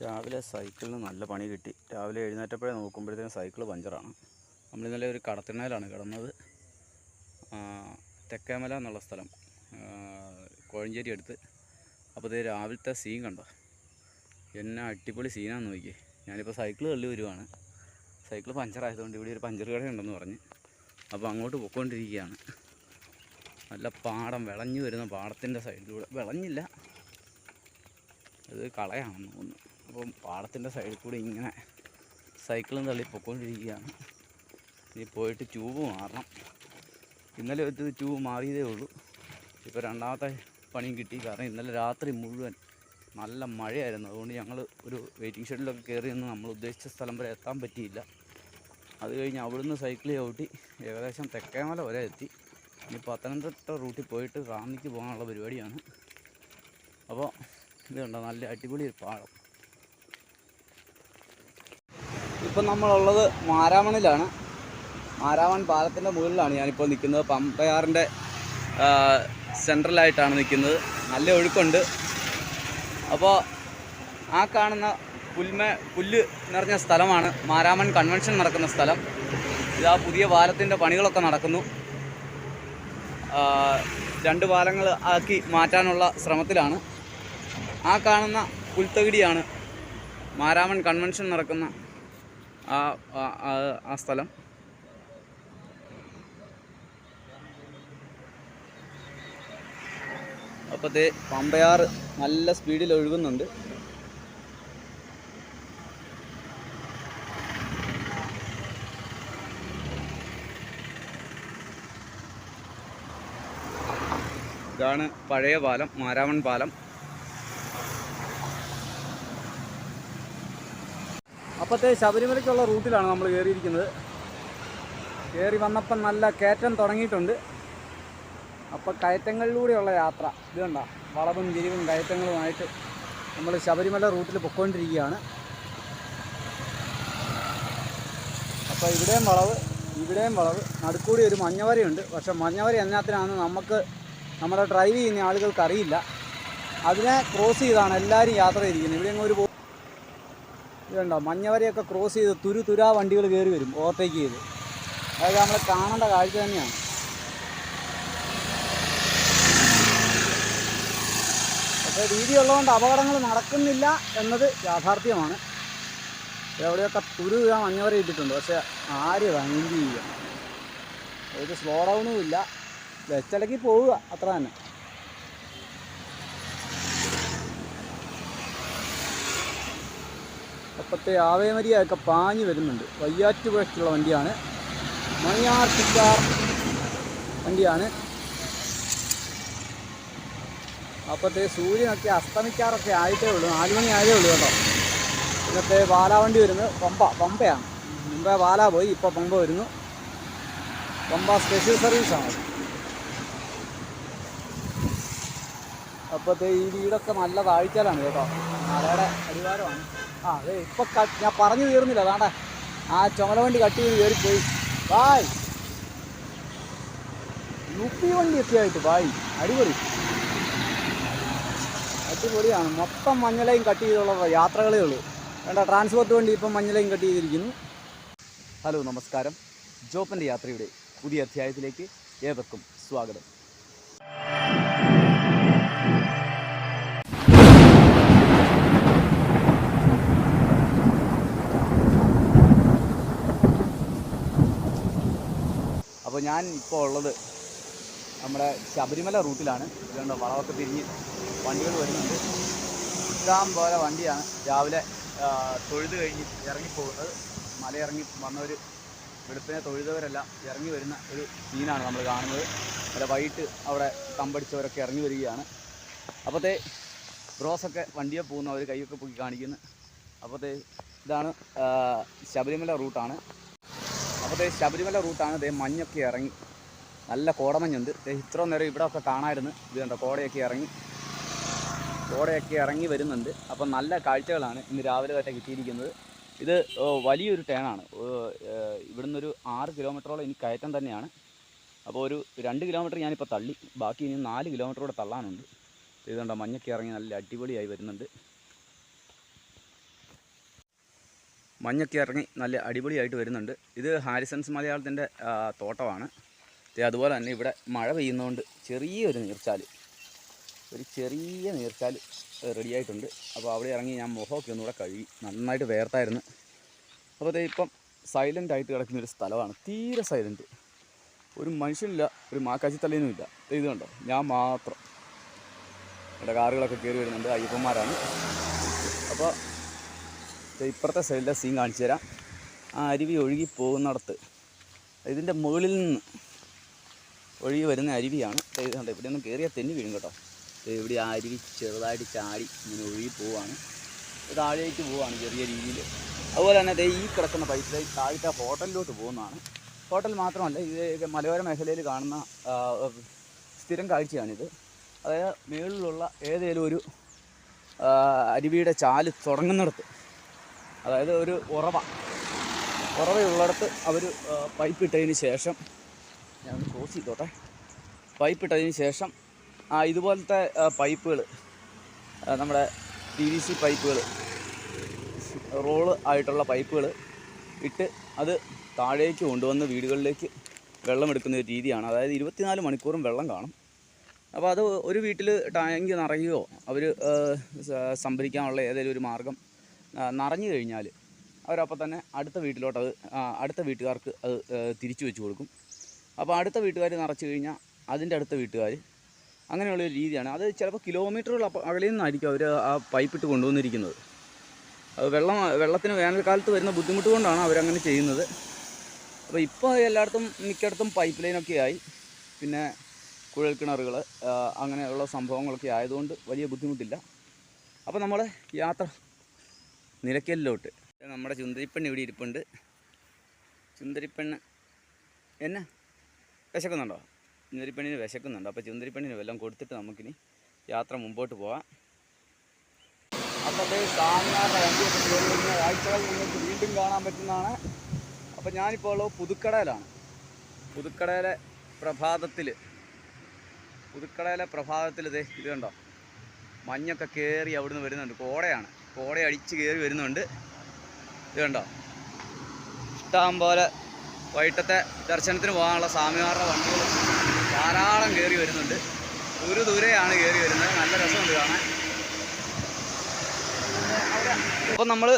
രാവിലെ സൈക്കിളിന് നല്ല പണി കിട്ടി. രാവിലെ എഴുന്നേറ്റപ്പോഴേ നോക്കുമ്പോഴത്തേക്കും സൈക്കിൾ പഞ്ചറാണ്. നമ്മൾ ഇന്നലെ ഒരു കടത്തിണ്ണയിലാണ് കിടന്നത്. തെക്കേമല എന്നുള്ള സ്ഥലം. കോഴഞ്ചേരി അടുത്ത്. അപ്പോൾ ഇത് രാവിലത്തെ സീൻ കണ്ടോ? എന്നാ അടിപൊളി സീനാന്ന് നോക്കിയേ. ഞാനിപ്പോൾ സൈക്കിൾ തള്ളി വരുവാണ്. സൈക്കിൾ പഞ്ചറായതുകൊണ്ട് ഇവിടെ ഒരു പഞ്ചർ കടയുണ്ടെന്ന് പറഞ്ഞ്. അപ്പോൾ അങ്ങോട്ട് പൊയ്ക്കൊണ്ടിരിക്കുകയാണ്. നല്ല പാടം വിളഞ്ഞു വരുന്ന പാടത്തിന്റെ സൈഡിലൂടെ. വിളഞ്ഞില്ല. അത് കളയാണെന്ന് തോന്നുന്നു. അപ്പം പാടത്തിന്റെ സൈഡിൽ കൂടി ഇങ്ങനെ സൈക്കിളും തള്ളി പൊക്കോണ്ടിരിക്കുകയാണ് ഇനി പോയിട്ട് ട്യൂബ് മാറണം. ഇന്നലെ ഒരു ട്യൂബ് മാറിയതേ ഉള്ളൂ. ഇപ്പോൾ രണ്ടാമത്തെ പണിയും കിട്ടി. കാരണം ഇന്നലെ രാത്രി മുഴുവൻ നല്ല മഴയായിരുന്നു. അതുകൊണ്ട് ഞങ്ങൾ ഒരു വെയിറ്റിംഗ് ഷെഡിലൊക്കെ കയറി നിന്ന് നമ്മൾ ഉദ്ദേശിച്ച സ്ഥലം വരെ എത്താൻ പറ്റിയില്ല. അത് കഴിഞ്ഞ് അവിടുന്ന് സൈക്കിൾ ചവിട്ടി ഏകദേശം തെക്കേമല വരെ എത്തി. ഇനി പത്തനംതിട്ട റൂട്ടിൽ പോയിട്ട് റാന്നിക്ക് പോകാനുള്ള പരിപാടിയാണ്. അപ്പോൾ ഇതുണ്ടോ നല്ല അടിപൊളി ഒരു പാടം. ഇപ്പം നമ്മളുള്ളത് മാരാമണിലാണ്. മാരാമൺ പാലത്തിന്റെ മുകളിലാണ് ഞാനിപ്പോൾ നിൽക്കുന്നത്. പമ്പയാറിന്റെ സെൻട്രലായിട്ടാണ് നിൽക്കുന്നത്. നല്ല ഒഴുക്കുണ്ട്. അപ്പോൾ ആ കാണുന്ന പുൽമ പുല്ല് നിറഞ്ഞ സ്ഥലമാണ് മാരാമൺ കൺവെൻഷൻ നടക്കുന്ന സ്ഥലം. ഇതാ പുതിയ പാലത്തിന്റെ പണികളൊക്കെ നടക്കുന്നു. രണ്ട് പാലങ്ങൾ ആക്കി മാറ്റാനുള്ള ശ്രമത്തിലാണ്. ആ കാണുന്ന പുൽത്തകിടിയാണ് മാരാമൺ കൺവെൻഷൻ നടക്കുന്ന ആ ആ- ആ- അപ്പോൾ സ്ഥലം. പമ്പയാർ നല്ല സ്പീഡിൽ ഒഴുകുന്നുണ്ട്. ഇതാണ് പഴയ പാലം മാരാമൺ പാലം. അപ്പോഴത്തെ ശബരിമലയ്ക്കുള്ള റൂട്ടിലാണ് നമ്മൾ കയറിയിരിക്കുന്നത്. കയറി വന്നപ്പം നല്ല കയറ്റം തുടങ്ങിയിട്ടുണ്ട്. അപ്പോൾ കയറ്റങ്ങളിലൂടെയുള്ള യാത്ര ഇത് കണ്ട വളവും തിരിവും കയറ്റങ്ങളുമായിട്ട് നമ്മൾ ശബരിമല റൂട്ടിൽ പൊയ്ക്കൊണ്ടിരിക്കുകയാണ്. അപ്പോൾ ഇവിടെയും വളവ് ഇവിടെയും വളവ് നടുക്കൂടി ഒരു മഞ്ഞവരയുണ്ട്. പക്ഷെ മഞ്ഞവര എന്നതിനാണ് നമുക്ക് നമ്മുടെ ഡ്രൈവ് ചെയ്യുന്ന ആളുകൾക്ക് അറിയില്ല. അതിനെ ക്രോസ് ചെയ്താണ് എല്ലാവരും യാത്ര ചെയ്തിരിക്കുന്നത്. ഇവിടെ ഒരു ഇതുണ്ടോ? മഞ്ഞവരെയൊക്കെ ക്രോസ് ചെയ്ത് തുരു തുരാ വണ്ടികൾ കയറി വരും ഓവർടേക്ക് ചെയ്ത്. അതായത് നമ്മൾ കാണേണ്ട കാഴ്ച തന്നെയാണ്. അപ്പോൾ രീതി ഉള്ളതുകൊണ്ട് അപകടങ്ങൾ നടക്കുന്നില്ല എന്നത് യാഥാർത്ഥ്യമാണ്. എവിടെയൊക്കെ തുരു തുരാ മഞ്ഞവരെ ഇട്ടിട്ടുണ്ട്. പക്ഷേ ആര് വണ്ടി ഒരു സ്ലോ ഡൗണും ഇല്ല. പോവുക അത്ര തന്നെ. അപ്പത്തെ ആവേമരിയൊക്കെ പാഞ്ഞു വരുന്നുണ്ട്. വയ്യാറ്റുപുഴയ്ക്കുള്ള വണ്ടിയാണ്. മണിയാർ സിക്കാർ വണ്ടിയാണ്. അപ്പത്തെ സൂര്യനൊക്കെ അസ്തമിക്കാറൊക്കെ ആയിട്ടേ ഉള്ളൂ. നാല് മണി ആയതേ ഉള്ളൂ കേട്ടോ. ഇന്നത്തെ വാലാവണ്ടി വരുന്നത് പമ്പ പമ്പയാണ്. മുമ്പേ വാല പോയി ഇപ്പോൾ പമ്പ വരുന്നു. പമ്പ സ്പെഷ്യൽ സർവീസാണ് അപ്പോഴത്തെ ഈ വീടൊക്കെ നല്ല താഴ്ചയിലാണ് കേട്ടോ. മലയുടെ അടിവാരമാണ്. ആ അതെ ഞാൻ പറഞ്ഞു തീർന്നില്ല അതാണ്ടെ ആ ചുമല വണ്ടി കട്ട് ചെയ്ത് കയറിപ്പോയി ബായ്. യു പി വണ്ടി എത്തിയായിട്ട് ബായ്. അടിപൊളി. അടിപൊളിയാണ്. മൊത്തം മഞ്ഞളയും കട്ട് ചെയ്തുള്ള യാത്രകളേ ഉള്ളൂ. വേണ്ട ട്രാൻസ്പോർട്ട് വണ്ടി ഇപ്പം മഞ്ഞളയും കട്ട് ചെയ്തിരിക്കുന്നു. ഹലോ നമസ്കാരം. ജോപ്പന്റെ യാത്രയുടെ പുതിയ അധ്യായത്തിലേക്ക് ഏവർക്കും സ്വാഗതം. അപ്പോൾ ഞാൻ ഇപ്പോൾ ഉള്ളത് നമ്മുടെ ശബരിമല റൂട്ടിലാണ്. ഇതുകൊണ്ട് വളമൊക്കെ തിരിഞ്ഞ് വണ്ടികൾ വരുന്നുണ്ട്. ഇഷ്ടം പോലെ വണ്ടിയാണ്. രാവിലെ തൊഴുത് കഴിഞ്ഞ് ഇറങ്ങിപ്പോകുന്നത് മലയിറങ്ങി വന്നവർ വെളുപ്പിനെ തൊഴുതവരെല്ലാം ഇറങ്ങി വരുന്ന ഒരു സീനാണ് നമ്മൾ കാണുന്നത്. അല്ല വൈകിട്ട് അവിടെ തമ്പടിച്ചവരൊക്കെ ഇറങ്ങി വരികയാണ്. അപ്പോഴത്തെ ബ്രോസൊക്കെ വണ്ടിയെ പോകുന്നവർ കൈയൊക്കെ പൊക്കി കാണിക്കുന്നു. അപ്പോഴത്തെ ഇതാണ് ശബരിമല റൂട്ടാണ്. അപ്പോഴത്തെ ശബരിമല റൂട്ടാണ് ദേ മഞ്ഞൊക്കെ ഇറങ്ങി. നല്ല കോടമഞ്ഞുണ്ട്. ഇത്ര നേരം ഇവിടെ ഒക്കെ കാണാമായിരുന്നു ഇത് കണ്ടോ കോടയൊക്കെ ഇറങ്ങി. കോടയൊക്കെ ഇറങ്ങി വരുന്നുണ്ട്. അപ്പം നല്ല കാഴ്ചകളാണ് ഇന്ന് രാവിലെ തന്നെ കിട്ടിയിരിക്കുന്നത്. ഇത് വലിയൊരു ടേണാണ്. ഇവിടുന്ന് ഒരു ആറ് കിലോമീറ്ററോളം ഇനി കയറ്റം തന്നെയാണ്. അപ്പോൾ ഒരു രണ്ട് കിലോമീറ്റർ ഞാനിപ്പോൾ തള്ളി. ബാക്കി ഇനി നാല് കിലോമീറ്റർ കൂടെ തള്ളാനുണ്ട്. ഇതുണ്ടോ മഞ്ഞൊക്കെ ഇറങ്ങി നല്ല അടിപൊളിയായി വരുന്നുണ്ട്. മഞ്ഞൊക്കെ ഇറങ്ങി നല്ല അടിപൊളിയായിട്ട് വരുന്നുണ്ട്. ഇത് ഹാരിസൺസ് മലയാളത്തിന്റെ തോട്ടമാണ്. അതുപോലെ തന്നെ ഇവിടെ മഴ പെയ്യുന്നതുകൊണ്ട് ചെറിയൊരു നീർച്ചാൽ ഒരു ചെറിയ നീർച്ചാൽ റെഡിയായിട്ടുണ്ട്. അപ്പോൾ അവിടെ ഇറങ്ങി ഞാൻ മുഖമൊക്കെ ഒന്നുകൂടെ കഴുകി നന്നായിട്ട് വേർത്തായിരുന്നു. അപ്പോൾ ദേ ഇപ്പം സൈലന്റ് ആയിട്ട് കിടക്കുന്ന ഒരു സ്ഥലമാണ്. തീരെ സൈലന്റ് ഒരു മനുഷ്യനില്ല ഒരു മാക്കാച്ചിത്തലേനും ഇല്ല ദേ ഇത് കണ്ടോ? ഞാൻ മാത്രം. ഇവിടെ കാറുകളൊക്കെ കയറി വരുന്നുണ്ട് അയ്യപ്പന്മാരാണ്. അപ്പോൾ ഇപ്പുറത്തെ സൈഡിലെ സീൻ കാണിച്ചു തരാം. ആ അരുവി ഒഴുകി പോകുന്നിടത്ത്. ഇതിന്റെ മുകളിൽ നിന്ന് ഒഴുകി വരുന്ന അരുവിയാണ്. ഇതുകൊണ്ട് ഇത് കണ്ടോ ഇവിടെ ഒന്ന് കയറിയാൽ തെന്നി വീഴും കേട്ടോ. ഇവിടെ ആ അരുവി ചെറുതായിട്ട് ചാടി ഇങ്ങനെ ഒഴുകി പോവാണ്. താഴേക്ക് പോവാണ് ചെറിയ രീതിയിൽ. അതുപോലെ തന്നെ ദേ ഈ കിടക്കുന്ന പൈസ താഴത്തെ ഹോട്ടലിലോട്ട് പോകുന്നതാണ്. ഹോട്ടൽ മാത്രമല്ല ഇത് മലയോര മേഖലയിൽ കാണുന്ന സ്ഥിരം കാഴ്ചയാണിത്. അതായത് മുകളിലുള്ള ഏതെങ്കിലും ഒരു അരുവിയുടെ ചാൽ തുടങ്ങുന്നിടത്ത് അതായത് ഒരു ഉറവ. ഉറവയുള്ളിടത്ത് അവർ പൈപ്പ് ഇട്ടതിന് ശേഷം ഞാൻ ക്ലോസ് ചെയ്തോട്ടെ. പൈപ്പ് ഇട്ടതിന് ശേഷം ആ ഇതുപോലത്തെ പൈപ്പുകൾ നമ്മുടെ പി വി സി പൈപ്പുകൾ റോൾ ആയിട്ടുള്ള പൈപ്പുകൾ ഇട്ട് അത് താഴേക്ക് കൊണ്ടുവന്ന് വീടുകളിലേക്ക് വെള്ളം എടുക്കുന്ന ഒരു രീതിയാണ്. അതായത് ഇരുപത്തിനാല് മണിക്കൂറും വെള്ളം കാണും. അപ്പോൾ അത് ഒരു വീട്ടിൽ ടാങ്ക് നിറയുകയോ അവർ സംഭരിക്കാനുള്ള ഏതെങ്കിലും ഒരു മാർഗം നിറഞ്ഞു കഴിഞ്ഞാൽ അവരപ്പോൾ തന്നെ അടുത്ത വീട്ടിലോട്ട് അത് അടുത്ത വീട്ടുകാർക്ക് അത് തിരിച്ചു വെച്ച് കൊടുക്കും. അപ്പോൾ അടുത്ത വീട്ടുകാർ നിറച്ച് കഴിഞ്ഞാൽ അതിന്റെ അടുത്ത വീട്ടുകാർ അങ്ങനെയുള്ള ഒരു രീതിയാണ്. അത് ചിലപ്പോൾ കിലോമീറ്ററുകൾ അകലിൽ നിന്നായിരിക്കും അവർ ആ പൈപ്പിട്ട് കൊണ്ടുവന്നിരിക്കുന്നത്. അത് വെള്ളം വെള്ളത്തിന് വേനൽക്കാലത്ത് വരുന്ന ബുദ്ധിമുട്ട് കൊണ്ടാണ് അവരങ്ങനെ ചെയ്യുന്നത്. അപ്പോൾ ഇപ്പോൾ എല്ലായിടത്തും മിക്കയിടത്തും പൈപ്പ് ലൈനൊക്കെ ആയി. പിന്നെ കുഴൽ കിണറുകൾ അങ്ങനെയുള്ള സംഭവങ്ങളൊക്കെ ആയതുകൊണ്ട് വലിയ ബുദ്ധിമുട്ടില്ല. അപ്പോൾ നമ്മൾ യാത്ര നിലയ്ക്കലിലോട്ട്. നമ്മുടെ ചുന്തരിപ്പെണ്ണ് ഇവിടെ ഇരിപ്പുണ്ട്. ചുന്തരിപ്പെണ്ണ് എന്നാ? വിശക്കുന്നുണ്ടോ? ചുന്തരിപ്പെണ്ണിന് വിശക്കുന്നുണ്ട്. അപ്പോൾ ചുന്തരിപ്പെണ്ണിന് വെല്ലം കൊടുത്തിട്ട് നമുക്കിനി യാത്ര മുമ്പോട്ട് പോവാം. അപ്പോൾ സാമിനാറിന്റെ വണ്ടിയൊക്കെ കയറി നിങ്ങൾക്ക് വീണ്ടും കാണാൻ പറ്റുന്നതാണ്. അപ്പോൾ ഞാനിപ്പോൾ ഉള്ളത് പുതുക്കടയിലാണ്. പുതുക്കടയിലെ പ്രഭാതത്തിൽ പുതുക്കടയിലെ പ്രഭാതത്തിൽ ഇതേ ഇത് കണ്ടോ? മഞ്ഞൊക്കെ കയറി അവിടുന്ന് വരുന്നുണ്ട്. കോടയാണ്. കോട അടിച്ച് കയറി വരുന്നുണ്ട്. ഇത് കണ്ടോ? ഇഷ്ടം പോലെ വൈകിട്ടത്തെ ദർശനത്തിന് പോകാനുള്ള സ്വാമിമാരുടെ വണ്ടികൾ ധാരാളം കയറി വരുന്നുണ്ട്. ഒരു ദൂരെയാണ് കയറി വരുന്നത്. നല്ല രസമുണ്ട് കാണാൻ. അപ്പോൾ നമ്മൾ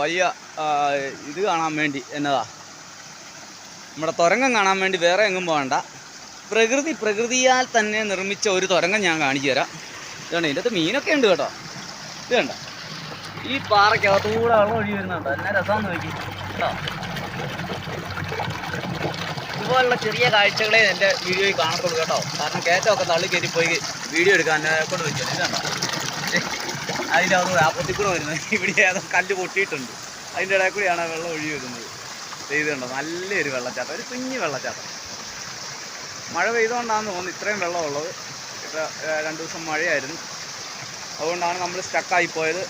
വലിയ ഇത് കാണാൻ വേണ്ടി എന്നതാ? നമ്മുടെ തുരങ്കം കാണാൻ വേണ്ടി വേറെ എങ്ങും പോകണ്ട. പ്രകൃതി പ്രകൃതിയാൽ തന്നെ നിർമ്മിച്ച ഒരു തുരങ്കം ഞാൻ കാണിച്ചു തരാം. ഇതാണ് ഇതിന്റെ അകത്ത് മീനൊക്കെ ഉണ്ട് കേട്ടോ. ഇത് കണ്ട? ഈ പാറയ്ക്കകത്തൂടെ വെള്ളം ഒഴുകി വരുന്നുണ്ടോ എന്നാ രസമാണെന്ന് നോക്കി. ഇതുപോലുള്ള ചെറിയ കാഴ്ചകളെ എന്റെ വീഡിയോയിൽ കാണത്തുള്ളൂ കേട്ടോ. കാരണം കയറ്റമൊക്കെ തള്ളി കയറ്റി പോയി വീഡിയോ എടുക്കാൻ കൊണ്ട് വെച്ചു ഇത് കണ്ടോ? അതിന്റെ അത് ആ പൊട്ടിക്കൂടെ വരുന്നത്. ഇവിടെ ഏതോ കല്ല് പൊട്ടിയിട്ടുണ്ട്. അതിന്റെ ഇടയിൽ കൂടിയാണ് വെള്ളം ഒഴുകി വരുന്നത്. കണ്ടോ? നല്ലൊരു വെള്ളച്ചാട്ടം. ഒരു കുഞ്ഞു വെള്ളച്ചാട്ടം. മഴ പെയ്തുകൊണ്ടാണെന്ന് തോന്നുന്നു ഇത്രയും വെള്ളമുള്ളത്. രണ്ട് ദിവസം മഴയായിരുന്നു. അതുകൊണ്ടാണ് നമ്മൾ സ്റ്റക്കായി പോയത്.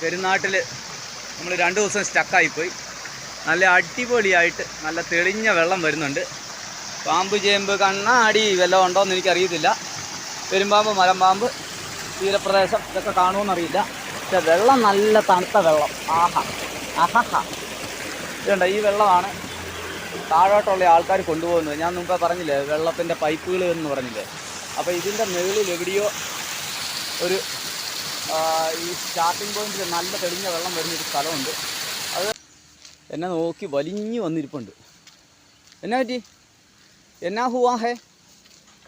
പെരുന്നാട്ടിൽ നമ്മൾ രണ്ട് ദിവസം സ്റ്റക്കായിപ്പോയി നല്ല അടിപൊളിയായിട്ട് നല്ല തെളിഞ്ഞ വെള്ളം വരുന്നുണ്ട്. പാമ്പ് ചേമ്പ് കണ്ണാടി വല്ലതും ഉണ്ടോയെന്ന് എനിക്കറിയത്തില്ല. പെരുമ്പാമ്പ് മലമ്പാമ്പ് തീരപ്രദേശം ഇതൊക്കെ കാണുമെന്നറിയില്ല. പക്ഷെ വെള്ളം നല്ല തണുത്ത വെള്ളം. ആഹാ ആഹാ ഇതുണ്ട് ഈ വെള്ളമാണ് താഴോട്ടുള്ള ആൾക്കാർ കൊണ്ടുപോകുന്നത്. ഞാൻ മുമ്പേ പറഞ്ഞില്ലേ വെള്ളത്തിന്റെ പൈപ്പുകൾ എന്ന് പറഞ്ഞില്ലേ? അപ്പോൾ ഇതിന്റെ മുകളിൽ എവിടെയോ ഒരു ഈ സ്റ്റാർട്ടിംഗ് പോയിന്റിൽ നല്ല തെളിഞ്ഞ വെള്ളം വരുന്നൊരു സ്ഥലമുണ്ട്. അത് എന്നെ നോക്കി വലിഞ്ഞു വന്നിരിപ്പുണ്ട്. എന്നാ പറ്റി? എന്നാ ഹുവാ ഹേ?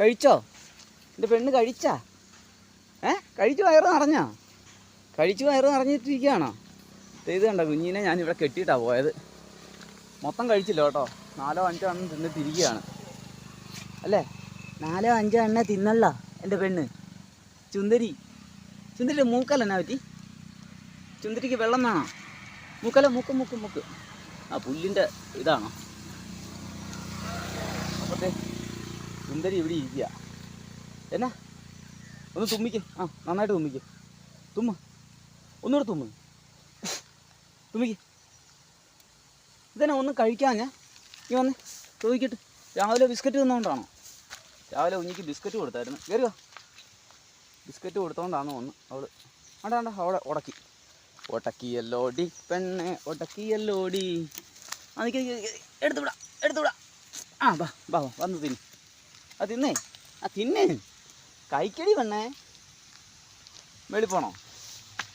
കഴിച്ചോ? എന്റെ പെണ്ണ് കഴിച്ചാ? ഏ? കഴിച്ചു വയറ് നിറഞ്ഞാ? കഴിച്ചു വയറ് നിറഞ്ഞിട്ടിരിക്കുകയാണോ? ചെയ്ത് കണ്ടോ കുഞ്ഞിനെ ഞാനിവിടെ കെട്ടിയിട്ടാണ് പോയത്. മൊത്തം കഴിച്ചില്ല കേട്ടോ. നാലോ അഞ്ചോ എണ്ണം തിന്നിട്ടിരിക്കുകയാണ്. അല്ലേ? നാലോ അഞ്ചോ എണ്ണ തിന്നല്ല എന്റെ പെണ്ണ്. ചുന്ദരി. ചുന്ദരി മൂക്കല്ല എന്നാ പറ്റി? ചുന്ദരിക്ക് വെള്ളം വേണോ? മൂക്കല്ല മൂക്ക് മൂക്ക് മൂക്ക്. ആ പുല്ലിന്റെ ഇതാണോ? അപ്പോഴത്തെ ചുന്ദരി ഇവിടെ ഇരിക്കുക. എന്നാ? ഒന്ന് തുമ്മിക്ക്. ആ നന്നായിട്ട് തുമ്മിക്ക്. തുമ്മ. ഒന്നുകൂടെ തുമ്മ. തുമ്മിക്ക്. ഇതന്നെ ഒന്നും കഴിക്കാൻ ഞാൻ നീ വന്ന്. ചോദിക്കട്ടെ. രാവിലെ ബിസ്ക്കറ്റ് തിന്നുകൊണ്ടാണോ രാവിലെ കുഞ്ഞിക്ക് ബിസ്ക്കറ്റ് കൊടുത്തായിരുന്നു. കയറുക ബിസ്ക്കറ്റ് കൊടുത്തോണ്ടാന്ന് ഒന്ന് അവൾ. അവിടെ അവിടെ അവിടെ ഉടക്കി. ഒടക്കിയല്ലോടി പെണ്ണെ ഒടക്കിയല്ലോടി ആ നിൽക്കി. എടുത്തുവിടാ എടുത്തുവിടാ. ആ ബാ ബാ വന്നു തിന്ന്. ആ തിന്നേ? ആ തിന്നേ? കൈക്കടി പെണ്ണേ. വെളി പോണോ?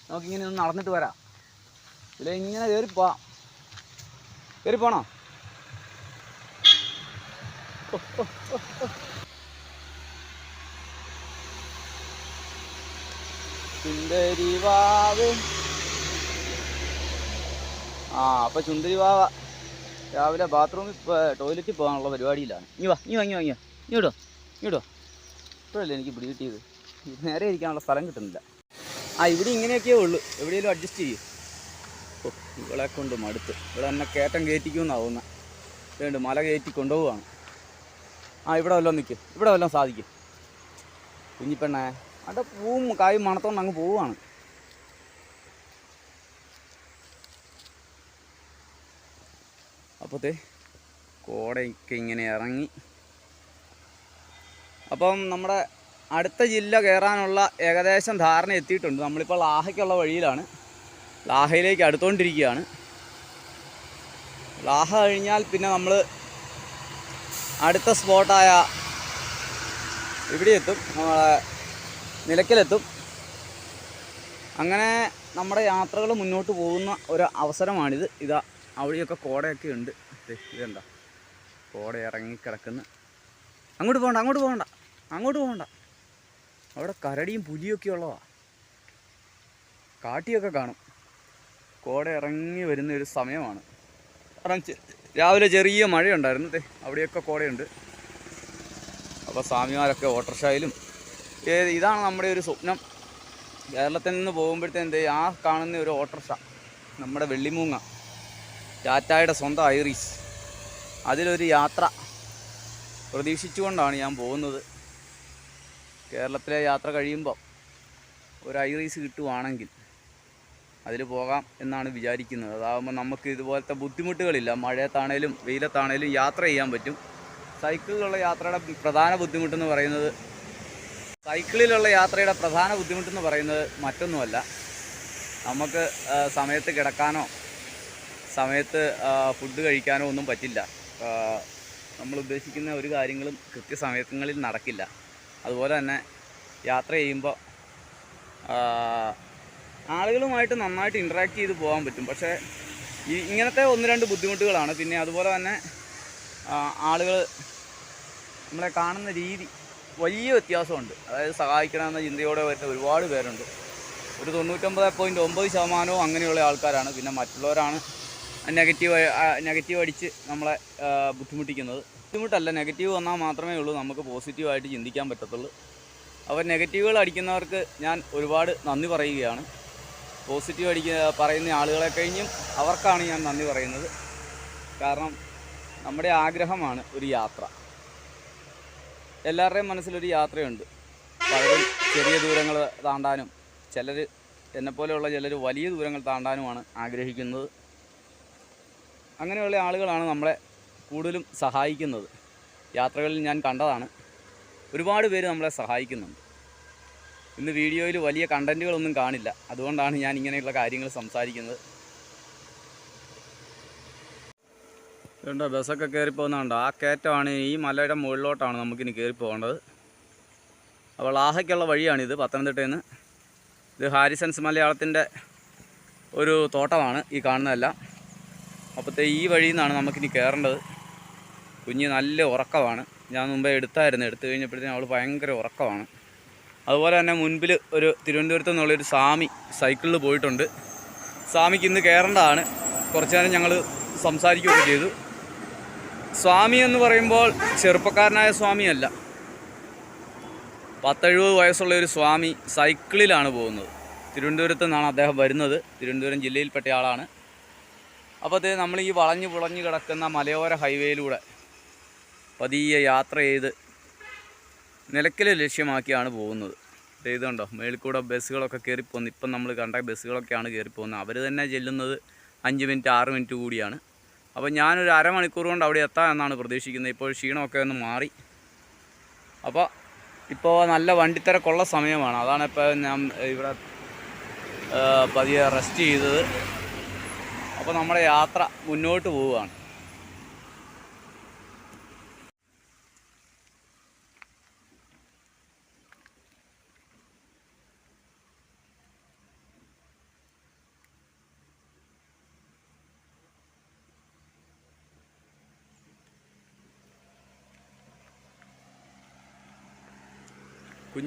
നമുക്കിങ്ങനെ ഒന്ന് നടന്നിട്ട് വരാം. ഇല്ല ഇങ്ങനെ കയറി പോവാം. കയറി പോണോ? ഓ, ഓ, ഓ, ഓ. സുന്ദരി വാവ് ആ അപ്പൊ ചുന്ദരിവാവ രാവിലെ ബാത്റൂമിൽ ടോയ്ലറ്റിൽ പോകാനുള്ള പരിപാടിയിലാണ്. ഇനി വാ ഇനി വാങ്ങി വാങ്ങിയ ഇങ്ങോട്ടോ ഇങ്ങോട്ടോ ഇപ്പോഴല്ലേ എനിക്ക് പിടി കിട്ടിയത്? നേരെ ഇരിക്കാനുള്ള സ്ഥലം കിട്ടുന്നില്ല. ആ ഇവിടെ ഇങ്ങനെയൊക്കെയേ ഉള്ളൂ. എവിടെയെങ്കിലും അഡ്ജസ്റ്റ് ചെയ്യും. ഇവളെ കൊണ്ട് മടുത്ത്. ഇവിടെ എന്നെ കയറ്റം കയറ്റിക്കുമെന്നാവുന്ന വേണ്ട മല കയറ്റി കൊണ്ടുപോവാണ് ആ ഇവിടെ വല്ലതും നിൽക്കും ഇവിടെ വല്ലതും സാധിക്കും. കുഞ്ഞിപ്പെണ്ണേ. അവിടെ പൂവും കായും മണത്തോണ്ട് അങ്ങ് പോവുകയാണ്. അപ്പോഴത്തെ കോടയൊക്കെ ഇങ്ങനെ ഇറങ്ങി. അപ്പം നമ്മുടെ അടുത്ത ജില്ല കയറാനുള്ള ഏകദേശം ധാരണ എത്തിയിട്ടുണ്ട്. നമ്മളിപ്പോൾ ലാഹയ്ക്കുള്ള വഴിയിലാണ്. ലാഹയിലേക്ക് അടുത്തുകൊണ്ടിരിക്കുകയാണ് ലാഹ കഴിഞ്ഞാൽ പിന്നെ നമ്മൾ അടുത്ത സ്പോട്ടായ ഇവിടെ എത്തും. നമ്മളെ നിലയ്ക്കലെത്തും. അങ്ങനെ നമ്മുടെ യാത്രകൾ മുന്നോട്ട് പോകുന്ന ഒരു അവസരമാണിത്. ഇതാ അവിടെയൊക്കെ കോടയൊക്കെ ഉണ്ട്. ഇതെന്താ കോട ഇറങ്ങിക്കിടക്കുന്നു. അങ്ങോട്ട് പോകണ്ട അങ്ങോട്ട് പോകണ്ട അങ്ങോട്ട് പോകണ്ട. അവിടെ കരടിയും പുലിയൊക്കെ ഉള്ളതാ. കാട്ടിയൊക്കെ കാണും. കോട ഇറങ്ങി വരുന്ന ഒരു സമയമാണ്. രാവിലെ ചെറിയ മഴയുണ്ടായിരുന്നു. അവിടെയൊക്കെ കോടയുണ്ട്. അപ്പോൾ സ്വാമിമാരൊക്കെ ഓട്ടർഷായിലും ഇതാണ് നമ്മുടെ ഒരു സ്വപ്നം? കേരളത്തിൽ നിന്ന് പോകുമ്പോഴത്തേന് എന്ത് ആ കാണുന്ന ഒരു ഓട്ടർഷ നമ്മുടെ വെള്ളിമൂങ്ങ ടാറ്റായുടെ സ്വന്തം ഐറിസ്. അതിലൊരു യാത്ര പ്രതീക്ഷിച്ചുകൊണ്ടാണ് ഞാൻ പോകുന്നത്. കേരളത്തിലെ യാത്ര കഴിയുമ്പോൾ ഒരു ഐറീസ് കിട്ടുവാണെങ്കിൽ അതിൽ പോകാം എന്നാണ് വിചാരിക്കുന്നത്. അതാകുമ്പോൾ നമുക്ക് ഇതുപോലത്തെ ബുദ്ധിമുട്ടുകളില്ല. മഴയത്താണേലും വെയിലത്താണേലും യാത്ര ചെയ്യാൻ പറ്റും. സൈക്കിളിലുള്ള യാത്രയുടെ പ്രധാന ബുദ്ധിമുട്ടെന്ന് പറയുന്നത് സൈക്കിളിലുള്ള യാത്രയുടെ പ്രധാന ബുദ്ധിമുട്ടെന്ന് പറയുന്നത് മറ്റൊന്നുമല്ല. നമുക്ക് സമയത്ത് കിടക്കാനോ സമയത്ത് ഫുഡ് കഴിക്കാനോ ഒന്നും പറ്റില്ല. നമ്മൾ ഉദ്ദേശിക്കുന്ന ഒരു കാര്യങ്ങളും കൃത്യസമയങ്ങളിൽ നടക്കില്ല. അതുപോലെ തന്നെ യാത്ര ചെയ്യുമ്പോൾ ആളുകളുമായിട്ട് നന്നായിട്ട് ഇൻട്രാക്ട് ചെയ്ത് പോകാൻ പറ്റും. പക്ഷേ ഈ ഇങ്ങനത്തെ ഒന്ന് രണ്ട് ബുദ്ധിമുട്ടുകളാണ്. പിന്നെ അതുപോലെ തന്നെ ആളുകൾ നമ്മളെ കാണുന്ന രീതി വലിയ വ്യത്യാസമുണ്ട്. അതായത് സഹായിക്കണമെന്ന ചിന്തയോടെ വരുന്ന ഒരുപാട് പേരുണ്ട്. ഒരു തൊണ്ണൂറ്റൊമ്പത് പോയിന്റ് ഒമ്പത് ശതമാനവും അങ്ങനെയുള്ള ആൾക്കാരാണ്. പിന്നെ മറ്റുള്ളവരാണ് നെഗറ്റീവ് നെഗറ്റീവ് അടിച്ച് നമ്മളെ ബുദ്ധിമുട്ടിക്കുന്നത്. ബുദ്ധിമുട്ടല്ല നെഗറ്റീവ് വന്നാൽ മാത്രമേ ഉള്ളൂ. നമുക്ക് പോസിറ്റീവായിട്ട് ചിന്തിക്കാൻ പറ്റത്തുള്ളൂ. അവർ നെഗറ്റീവുകൾ അടിക്കുന്നവർക്ക് ഞാൻ ഒരുപാട് നന്ദി പറയുകയാണ്. പോസിറ്റീവ് അടിക്ക പറയുന്ന ആളുകളെ കഴിഞ്ഞും അവർക്കാണ് ഞാൻ നന്ദി പറയുന്നത്. കാരണം നമ്മുടെ ആഗ്രഹമാണ് ഒരു യാത്ര. എല്ലാവരുടെയും മനസ്സിലൊരു യാത്രയുണ്ട്. പലരും ചെറിയ ദൂരങ്ങൾ താണ്ടാനും ചിലർ എന്നെപ്പോലെയുള്ള ചിലർ വലിയ ദൂരങ്ങൾ താണ്ടാനുമാണ് ആഗ്രഹിക്കുന്നത്. അങ്ങനെയുള്ള ആളുകളാണ് നമ്മളെ കൂടുതലും സഹായിക്കുന്നത്. യാത്രകളിൽ ഞാൻ കണ്ടതാണ്. ഒരുപാട് പേര് നമ്മളെ സഹായിക്കുന്നുണ്ട്. ഇന്ന് വീഡിയോയിൽ വലിയ കണ്ടന്റുകളൊന്നും കാണില്ല. അതുകൊണ്ടാണ് ഞാൻ ഇങ്ങനെയുള്ള കാര്യങ്ങൾ സംസാരിക്കുന്നത്. ഇതുണ്ടോ? ബസ്സൊക്കെ കയറി പോകുന്നുണ്ടോ ആ കയറ്റമാണ് ഈ മലയുടെ മുകളിലോട്ടാണ് നമുക്കിനി കയറി പോകേണ്ടത്. അപ്പോൾ ആഹയ്ക്കുള്ള വഴിയാണിത് പത്തനംതിട്ടയിൽ നിന്ന് ഇത് ഹാരിസൺസ് മലയാളത്തിന്റെ ഒരു തോട്ടമാണ് ഈ കാണുന്നതെല്ലാം. അപ്പോഴത്തെ ഈ വഴിയിൽ നിന്നാണ് നമുക്കിനി കയറേണ്ടത്. കുഞ്ഞ് നല്ല ഉറക്കമാണ്. ഞാൻ മുമ്പേ എടുത്തായിരുന്നു. എടുത്തു കഴിഞ്ഞപ്പോഴത്തേനും അവൾ ഭയങ്കര ഉറക്കമാണ്. അതുപോലെ തന്നെ മുൻപിൽ ഒരു തിരുവനന്തപുരത്ത് നിന്നുള്ളൊരു സ്വാമി സൈക്കിളിൽ പോയിട്ടുണ്ട്. സ്വാമിക്ക് ഇന്ന് കയറേണ്ടതാണ്. കുറച്ച് നേരം ഞങ്ങൾ സംസാരിക്കുകയൊക്കെ ചെയ്തു. സ്വാമി എന്ന് പറയുമ്പോൾ ചെറുപ്പക്കാരനായ സ്വാമിയല്ല. പത്തെഴുപത് വയസ്സുള്ള ഒരു സ്വാമി സൈക്കിളിലാണ് പോകുന്നത്. തിരുവനന്തപുരത്ത് നിന്നാണ് അദ്ദേഹം വരുന്നത്. തിരുവനന്തപുരം ജില്ലയിൽപ്പെട്ട ആളാണ്. അപ്പോൾ അത് നമ്മൾ ഈ വളഞ്ഞു പുളഞ്ഞു കിടക്കുന്ന മലയോര ഹൈവേയിലൂടെ പതിയെ യാത്ര ചെയ്ത് നിലയ്ക്കൽ ലക്ഷ്യമാക്കിയാണ് പോകുന്നത്. ദേ ഇതുണ്ടോ? മേളിൽ ബസ്സുകളൊക്കെ കയറിപ്പോകുന്നു ഇപ്പം നമ്മൾ കണ്ട ബസ്സുകളൊക്കെയാണ് കയറിപ്പോകുന്നത് അവർ തന്നെ ചെല്ലുന്നത് അഞ്ച് മിനിറ്റ് ആറ് മിനിറ്റ് കൂടിയാണ്. അപ്പോൾ ഞാനൊരു അരമണിക്കൂർ കൊണ്ട് അവിടെ എത്താം എന്നാണ് പ്രതീക്ഷിക്കുന്നത്. ഇപ്പോൾ ക്ഷീണമൊക്കെ ഒന്ന് മാറി. അപ്പോൾ ഇപ്പോൾ നല്ല വണ്ടിത്തിരക്കുള്ള സമയമാണ്. അതാണ് ഇപ്പോൾ ഞാൻ ഇവിടെ പതിയെ റെസ്റ്റ് ചെയ്തത്. അപ്പോൾ നമ്മുടെ യാത്ര മുന്നോട്ട് പോവുകയാണ്.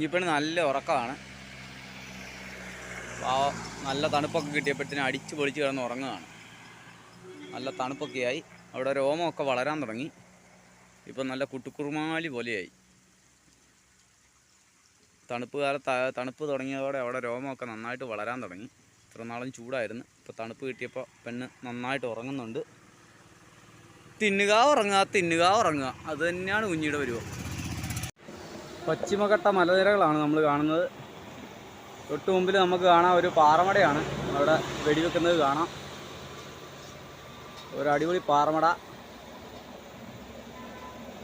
കുഞ്ഞിപ്പണി നല്ല ഉറക്കമാണ്. നല്ല തണുപ്പൊക്കെ കിട്ടിയപ്പോഴത്തേനും അടിച്ച് പൊളിച്ച് കിടന്ന് ഉറങ്ങുകയാണ്. നല്ല തണുപ്പൊക്കെ ആയി അവിടെ രോമമൊക്കെ വളരാൻ തുടങ്ങി. ഇപ്പം നല്ല കുട്ടുക്കുറുമാലി പോലെയായി. തണുപ്പ് കാലത്ത് തണുപ്പ് തുടങ്ങിയതോടെ അവിടെ രോമമൊക്കെ നന്നായിട്ട് വളരാൻ തുടങ്ങി. ഇത്ര നാളും ചൂടായിരുന്നു. ഇപ്പോൾ തണുപ്പ് കിട്ടിയപ്പോൾ പെണ്ണ് നന്നായിട്ട് ഉറങ്ങുന്നുണ്ട്. തിന്നുക ഉറങ്ങുക തിന്നുക ഉറങ്ങുക. അത് തന്നെയാണ് കുഞ്ഞിയുടെ പരുവം. പശ്ചിമഘട്ട മലനിരകളാണ് നമ്മൾ കാണുന്നത്. തൊട്ട് മുമ്പിൽ നമുക്ക് കാണാം ഒരു പാറമടയാണ്. അവിടെ വെടിവെക്കുന്നത് കാണാം. ഒരു അടിപൊളി പാറമട.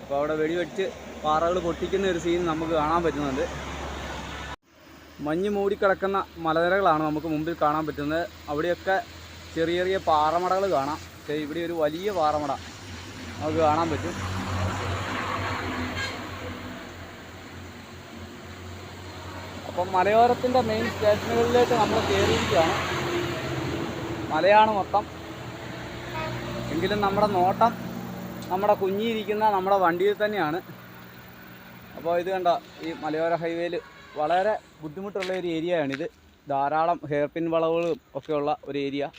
അപ്പോൾ അവിടെ വെടിവെച്ച് പാറകൾ പൊട്ടിക്കുന്ന ഒരു സീൻ നമുക്ക് കാണാൻ പറ്റുന്നുണ്ട്. മഞ്ഞ് മൂടിക്കിടക്കുന്ന മലനിരകളാണ് നമുക്ക് മുമ്പിൽ കാണാൻ പറ്റുന്നത്. അവിടെയൊക്കെ ചെറിയ ചെറിയ പാറമടകൾ കാണാം. പക്ഷേ ഇവിടെ ഒരു വലിയ പാറമട നമുക്ക് കാണാൻ പറ്റും. അപ്പം മലയോരത്തിന്റെ മെയിൻ സ്റ്റേഷനുകളിലേക്ക് നമ്മൾ കയറിയിരിക്കുകയാണ്. മലയാണ് മൊത്തം. എങ്കിലും നമ്മുടെ നോട്ടം നമ്മുടെ കുഞ്ഞിരിക്കുന്ന നമ്മുടെ വണ്ടിയിൽ തന്നെയാണ്. അപ്പോൾ ഇത് കണ്ട ഈ മലയോര ഹൈവേയിൽ വളരെ ബുദ്ധിമുട്ടുള്ള ഒരു ഏരിയയാണിത് ധാരാളം ഹെയർ പിൻ വളവുകളും ഒക്കെയുള്ള ഒരു ഏരിയ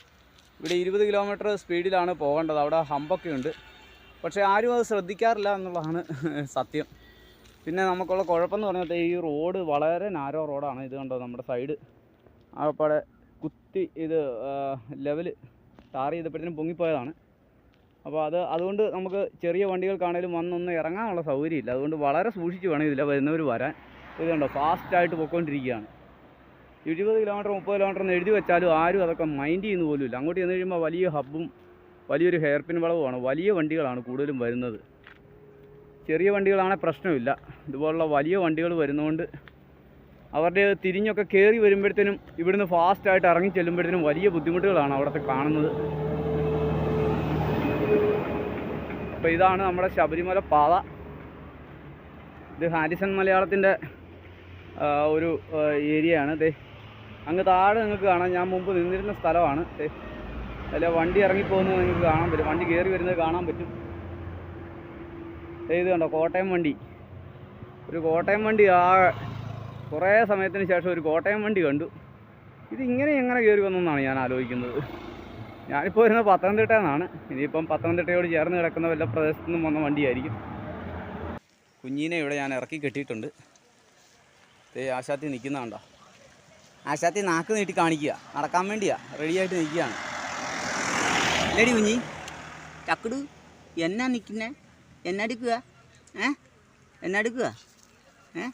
ഇവിടെ ഇരുപത് കിലോമീറ്റർ സ്പീഡിലാണ് പോകേണ്ടത്. അവിടെ ഹമ്പൊക്കെ ഉണ്ട്. പക്ഷേ ആരും അത് ശ്രദ്ധിക്കാറില്ല എന്നുള്ളതാണ് സത്യം. പിന്നെ നമുക്കുള്ള കുഴപ്പമെന്ന് പറഞ്ഞാൽ ഈ റോഡ് വളരെ നാരോ റോഡാണ് ഇത് കണ്ടോ? നമ്മുടെ സൈഡ് ആകപ്പാടെ കുത്തി ഇത് ലെവൽ ടാർ ചെയ്തപ്പോഴത്തേനും പൊങ്ങിപ്പോയതാണ്. അപ്പോൾ അത് അതുകൊണ്ട് നമുക്ക് ചെറിയ വണ്ടികൾക്കാണേലും വന്നൊന്ന് ഇറങ്ങാനുള്ള സൗകര്യമില്ല. അതുകൊണ്ട് വളരെ സൂക്ഷിച്ച് വേണം ഇതിലെ വരുന്നവർ വരാൻ. ഇത് കണ്ടോ? ഫാസ്റ്റായിട്ട് പൊയ്ക്കൊണ്ടിരിക്കുകയാണ്. ഇരുപത് കിലോമീറ്റർ മുപ്പത് കിലോമീറ്റർ എന്ന് എഴുതി വെച്ചാലും ആരും അതൊക്കെ മൈൻഡ് ചെയ്യുന്ന പോലുമില്ല. അങ്ങോട്ട് ചെന്ന് കഴിയുമ്പോൾ വലിയ ഹബ്ബും വലിയൊരു ഹെയർപിൻ വളവുമാണ്. വലിയ വണ്ടികളാണ് കൂടുതലും വരുന്നത്. ചെറിയ വണ്ടികളാണെങ്കിൽ പ്രശ്നമില്ല. ഇതുപോലുള്ള വലിയ വണ്ടികൾ വരുന്നതുകൊണ്ട് അവരുടെ തിരിഞ്ഞൊക്കെ കയറി വരുമ്പോഴത്തേനും ഇവിടുന്ന് ഫാസ്റ്റായിട്ട് ഇറങ്ങി ചെല്ലുമ്പോഴത്തേനും വലിയ ബുദ്ധിമുട്ടുകളാണ് അവിടുത്തെ കാണുന്നത്. അപ്പോൾ ഇതാണ് നമ്മുടെ ശബരിമല പാത. ഇത് ഹാരിസൺ മലയാളത്തിന്റെ ഒരു ഏരിയയാണ്. ദേ അങ്ങ് താഴെ നിങ്ങൾക്ക് കാണാം. ഞാൻ മുമ്പ് നിന്നിരുന്ന സ്ഥലമാണ്. അല്ലെ വണ്ടി ഇറങ്ങിപ്പോകുന്നത് നിങ്ങൾക്ക് കാണാൻ പറ്റും. വണ്ടി കയറി വരുന്നത് കാണാൻ പറ്റും. ഇത് കണ്ടോ കോട്ടയം വണ്ടി. ഒരു കോട്ടയം വണ്ടി ആ കുറേ സമയത്തിന് ശേഷം ഒരു കോട്ടയം വണ്ടി കണ്ടു. ഇത് ഇങ്ങനെ എങ്ങനെ കയറി വന്നെന്നാണ് ഞാൻ ആലോചിക്കുന്നത്. ഞാനിപ്പോൾ വരുന്നത് പത്തനംതിട്ടയിൽ നിന്നാണ്. ഇനിയിപ്പം പത്തനംതിട്ടയോട് ചേർന്ന് കിടക്കുന്ന വല്ല പ്രദേശത്തു നിന്നും വന്ന വണ്ടിയായിരിക്കും. കുഞ്ഞിനെ ഇവിടെ ഞാൻ ഇറക്കി കെട്ടിയിട്ടുണ്ട്. ദേ ആശാത്തി നിൽക്കുന്നതാണ്ടോ ആശാത്തി നാക്ക് നീട്ടി കാണിക്കുക. നടക്കാൻ വേണ്ടിയാ. റെഡിയായിട്ട് നിൽക്കുകയാണ്. ലേടി കുഞ്ഞി ചക്കുടു. എന്നാ നിൽക്കുന്നേ? എന്നെടുക്കുക? ഏ? എന്നെടുക്കുക? ഏ?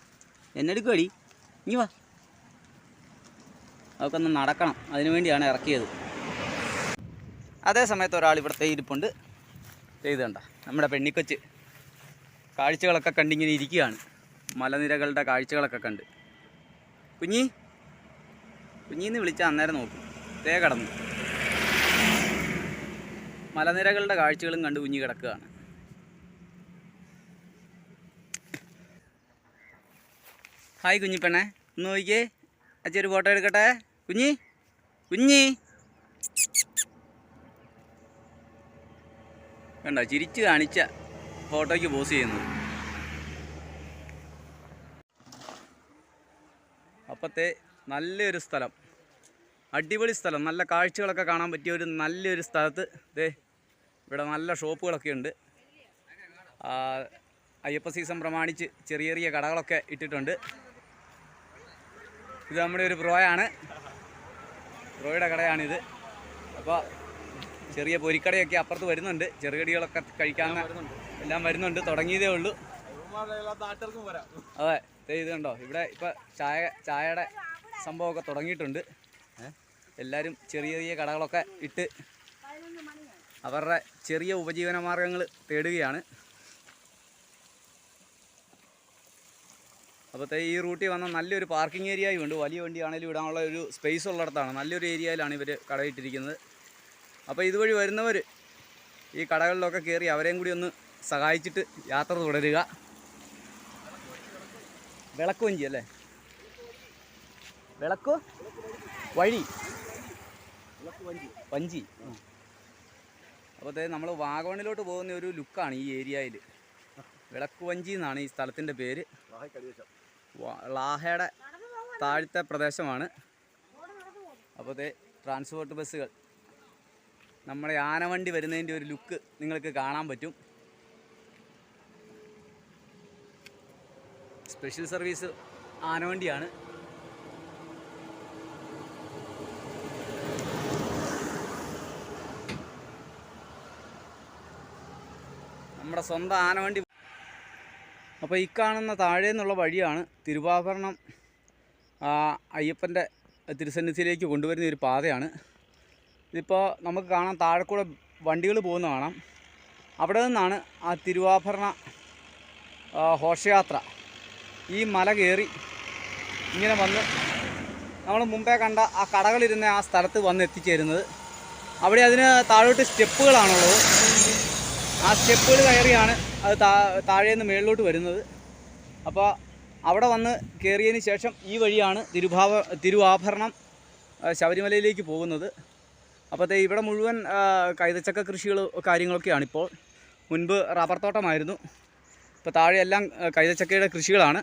എന്നെടുക്കുകടി ഇനി വാ. അതൊക്കെ ഒന്ന് നടക്കണം. അതിനു വേണ്ടിയാണ് ഇറക്കിയത്. അതേ സമയത്ത് ഒരാൾ ഇവിടുത്തെ ഇരിപ്പുണ്ട്. ചെയ്ത് കണ്ട? നമ്മുടെ പെണ്ണിക്കൊച്ച്. കാഴ്ചകളൊക്കെ കണ്ടിങ്ങനെ ഇരിക്കുകയാണ്. മലനിരകളുടെ കാഴ്ചകളൊക്കെ കണ്ട്. കുഞ്ഞി. കുഞ്ഞിന്ന് വിളിച്ചാൽ അന്നേരം നോക്കും. തേ കടന്നു. മലനിരകളുടെ കാഴ്ചകളും കണ്ട് കുഞ്ഞി കിടക്കുകയാണ്. ഹായ് കുഞ്ഞിപ്പെണ്ണെ ഒന്ന് നോക്കിയേ അച്ഛൻ ഒരു ഫോട്ടോ എടുക്കട്ടെ? കുഞ്ഞി? കുഞ്ഞി? കണ്ടോ ചിരിച്ചു കാണിച്ച ഫോട്ടോയ്ക്ക് പോസ് ചെയ്യുന്നു. അപ്പത്തെ നല്ലൊരു സ്ഥലം. അടിപൊളി സ്ഥലം. നല്ല കാഴ്ചകളൊക്കെ കാണാൻ പറ്റിയ ഒരു നല്ലൊരു സ്ഥലത്ത് ദേ ഇവിടെ നല്ല ഷോപ്പുകളൊക്കെ ഉണ്ട്. അയ്യപ്പ സീസൺ പ്രമാണിച്ച് ചെറിയ ചെറിയ കടകളൊക്കെ ഇട്ടിട്ടുണ്ട്. ഇത് നമ്മുടെ ഒരു പ്രോയാണ്. പ്രോയുടെ കടയാണിത്. അപ്പോൾ ചെറിയ പൊരിക്കടയൊക്കെ അപ്പുറത്ത് വരുന്നുണ്ട്. ചെറുകടികളൊക്കെ കഴിക്കാൻ എല്ലാം വരുന്നുണ്ട്. തുടങ്ങിയതേ ഉള്ളൂ. അതെ ഇത് കണ്ടോ? ഇവിടെ ഇപ്പം ചായ ചായയുടെ സംഭവമൊക്കെ തുടങ്ങിയിട്ടുണ്ട്. എല്ലാവരും ചെറിയ ചെറിയ കടകളൊക്കെ ഇട്ട് അവരുടെ ചെറിയ ഉപജീവന മാർഗങ്ങൾ തേടുകയാണ്. അപ്പോഴത്തെ ഈ റൂട്ടിൽ വന്ന നല്ലൊരു പാർക്കിംഗ് ഏരിയയും ഉണ്ട്. വലിയ വണ്ടിയാണെങ്കിലും ഇടാനുള്ള ഒരു സ്പേസ് ഉള്ളിടത്താണ്. നല്ലൊരു ഏരിയയിലാണ് ഇവർ കടയിട്ടിരിക്കുന്നത്. അപ്പോൾ ഇതുവഴി വരുന്നവർ ഈ കടകളിലൊക്കെ കയറി അവരെയും കൂടി ഒന്ന് സഹായിച്ചിട്ട് യാത്ര തുടരുക. വിളക്കുവഞ്ചി അല്ലേ? വിളക്ക്? വഴി? വഞ്ചി. അപ്പോൾ നമ്മൾ വാഗവണിലോട്ട് പോകുന്ന ഒരു ലുക്കാണ് ഈ ഏരിയയിൽ വിളക്കുവഞ്ചി എന്നാണ് ഈ സ്ഥലത്തിന്റെ പേര്. ലാഹയുടെ താഴത്തെ പ്രദേശമാണ്. അപ്പോഴത്തെ ട്രാൻസ്പോർട്ട് ബസ്സുകൾ. നമ്മുടെ ആനവണ്ടി വരുന്നതിന്റെ ഒരു ലുക്ക് നിങ്ങൾക്ക് കാണാൻ പറ്റും. സ്പെഷ്യൽ സർവീസ് ആനവണ്ടിയാണ്. നമ്മുടെ സ്വന്തം ആനവണ്ടി അപ്പോൾ ഈ കാണുന്ന താഴെ നിന്നുള്ള വഴിയാണ് തിരുവാഭരണം അയ്യപ്പന്റെ തിരുസന്നിധിയിലേക്ക് കൊണ്ടുവരുന്ന ഒരു പാതയാണ്. ഇതിപ്പോൾ നമുക്ക് കാണാം താഴെ കൂടെ വണ്ടികൾ പോകുന്ന കാണാം. അവിടെ നിന്നാണ് ആ തിരുവാഭരണ ഘോഷയാത്ര. ഈ മല കയറി ഇങ്ങനെ വന്ന് നമ്മൾ മുമ്പേ കണ്ട ആ കടകളിരുന്ന ആ സ്ഥലത്ത് വന്ന് എത്തിച്ചേരുന്നത്. അവിടെ അതിന് താഴോട്ട് സ്റ്റെപ്പുകളാണുള്ളത്. ആ സ്റ്റെപ്പുകൾ കയറിയാണ് അത് താ താഴെ നിന്ന് മേളിലോട്ട് വരുന്നത്. അപ്പോൾ അവിടെ വന്ന് കയറിയതിന് ശേഷം ഈ വഴിയാണ് തിരുഭാവ തിരുവാഭരണം ശബരിമലയിലേക്ക് പോകുന്നത്. അപ്പോഴത്തെ ഇവിടെ മുഴുവൻ കൈതച്ചക്ക കൃഷികൾ കാര്യങ്ങളൊക്കെയാണ് ഇപ്പോൾ. മുൻപ് റബ്ബർ തോട്ടമായിരുന്നു. ഇപ്പോൾ താഴെയെല്ലാം കൈതച്ചക്കയുടെ കൃഷികളാണ്.